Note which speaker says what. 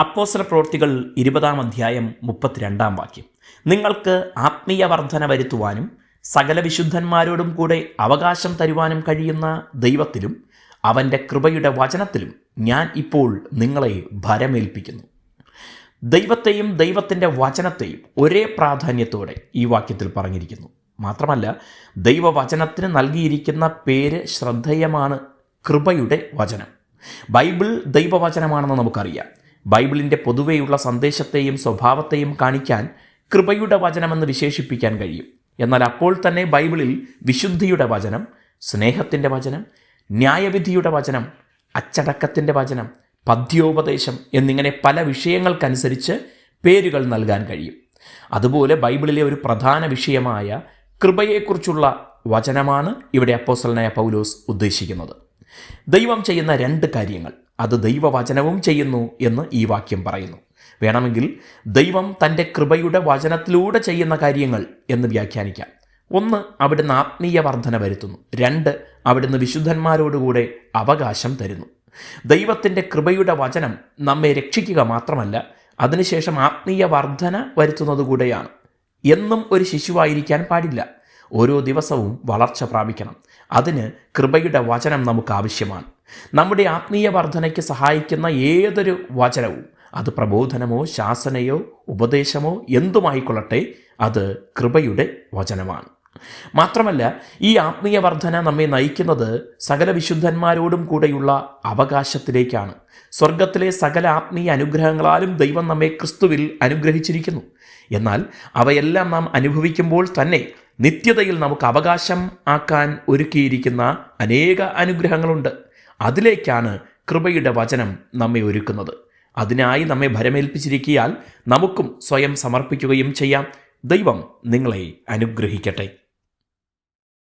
Speaker 1: അപ്പോസ്തല പ്രവൃത്തികൾ ഇരുപതാം അധ്യായം മുപ്പത്തിരണ്ടാം വാക്യം. നിങ്ങൾക്ക് ആത്മീയ വർധന വരുത്തുവാനും സകല വിശുദ്ധന്മാരോടും കൂടെ അവകാശം തരുവാനും കഴിയുന്ന ദൈവത്തിലും അവന്റെ കൃപയുടെ വചനത്തിലും ഞാൻ ഇപ്പോൾ നിങ്ങളെ ഭരമേൽപ്പിക്കുന്നു. ദൈവത്തെയും ദൈവത്തിന്റെ വചനത്തെയും ഒരേ പ്രാധാന്യത്തോടെ ഈ വാക്യത്തിൽ പറഞ്ഞിരിക്കുന്നു. മാത്രമല്ല ദൈവവചനത്തിന് നൽകിയിരിക്കുന്ന പേര് ശ്രദ്ധേയമാണ് കൃപയുടെ വചനം. ബൈബിൾ ദൈവവചനമാണെന്ന് നമുക്കറിയാം. ബൈബിളിന്റെ പൊതുവെയുള്ള സന്ദേശത്തെയും സ്വഭാവത്തെയും കാണിക്കാൻ കൃപയുടെ വചനമെന്ന് വിശേഷിപ്പിക്കാൻ കഴിയും. എന്നാൽ അപ്പോൾ തന്നെ ബൈബിളിൽ വിശുദ്ധിയുടെ വചനം സ്നേഹത്തിന്റെ വചനം ന്യായവിധിയുടെ വചനം അച്ചടക്കത്തിന്റെ വചനം പദ്യോപദേശം എന്നിങ്ങനെ പല വിഷയങ്ങൾക്കനുസരിച്ച് പേരുകൾ നൽകാൻ കഴിയും. അതുപോലെ ബൈബിളിലെ ഒരു പ്രധാന വിഷയമായ കൃപയെക്കുറിച്ചുള്ള വചനമാണ് ഇവിടെ അപ്പോസലനായ പൗലോസ് ഉദ്ദേശിക്കുന്നത്. ദൈവം ചെയ്യുന്ന രണ്ട് കാര്യങ്ങൾ. അത് ദൈവവചനവും ചെയ്യുന്നു എന്ന് ഈ വാക്യം പറയുന്നു. വേണമെങ്കിൽ ദൈവം തന്റെ കൃപയുടെ വചനത്തിലൂടെ ചെയ്യുന്ന കാര്യങ്ങൾ എന്ന് വ്യാഖ്യാനിക്കാം. ഒന്ന് അവിടുന്ന് ആത്മീയ വർധന വരുത്തുന്നു. രണ്ട് അവിടുന്ന് വിശുദ്ധന്മാരോടുകൂടെ അവകാശം തരുന്നു. ദൈവത്തിന്റെ കൃപയുടെ വചനം നമ്മെ രക്ഷിക്കുക മാത്രമല്ല അതിനുശേഷം ആത്മീയ വർധന വരുത്തുന്നതുകൂടെയാണ് എന്നും ഒരു ശിശുവായിരിക്കാൻ പാടില്ല. ഓരോ ദിവസവും വളർച്ച പ്രാപിക്കണം. അതിന് കൃപയുടെ വചനം നമുക്ക് ആവശ്യമാണ്. നമ്മുടെ ആത്മീയ വർധനയ്ക്ക് സഹായിക്കുന്ന ഏതൊരു വചനവും അത് പ്രബോധനമോ ശാസനയോ ഉപദേശമോ എന്തുമായിക്കൊള്ളട്ടെ അത് കൃപയുടെ വചനമാണ്. മാത്രമല്ല ഈ ആത്മീയ വർധന നമ്മെ നയിക്കുന്നത് സകല വിശുദ്ധന്മാരോടും കൂടെയുള്ള അവകാശത്തിലേക്കാണ്. സ്വർഗത്തിലെ സകല ആത്മീയ അനുഗ്രഹങ്ങളാലും ദൈവം നമ്മെ ക്രിസ്തുവിൽ അനുഗ്രഹിച്ചിരിക്കുന്നു. എന്നാൽ അവയെല്ലാം നാം അനുഭവിക്കുമ്പോൾ തന്നെ നിത്യതയിൽ നമുക്ക് അവകാശം ആക്കാൻ ഒരുക്കിയിരിക്കുന്ന അനേക അനുഗ്രഹങ്ങളുണ്ട്. അതിലേക്കാണ് കൃപയുടെ വചനം നമ്മെ ഒരുക്കുന്നത്. അതിനായി നമ്മെ ഭരമേൽപ്പിച്ചിരിക്കിയാൽ നമുക്കും സ്വയം സമർപ്പിക്കുകയും ചെയ്യാം. ദൈവം നിങ്ങളെ അനുഗ്രഹിക്കട്ടെ.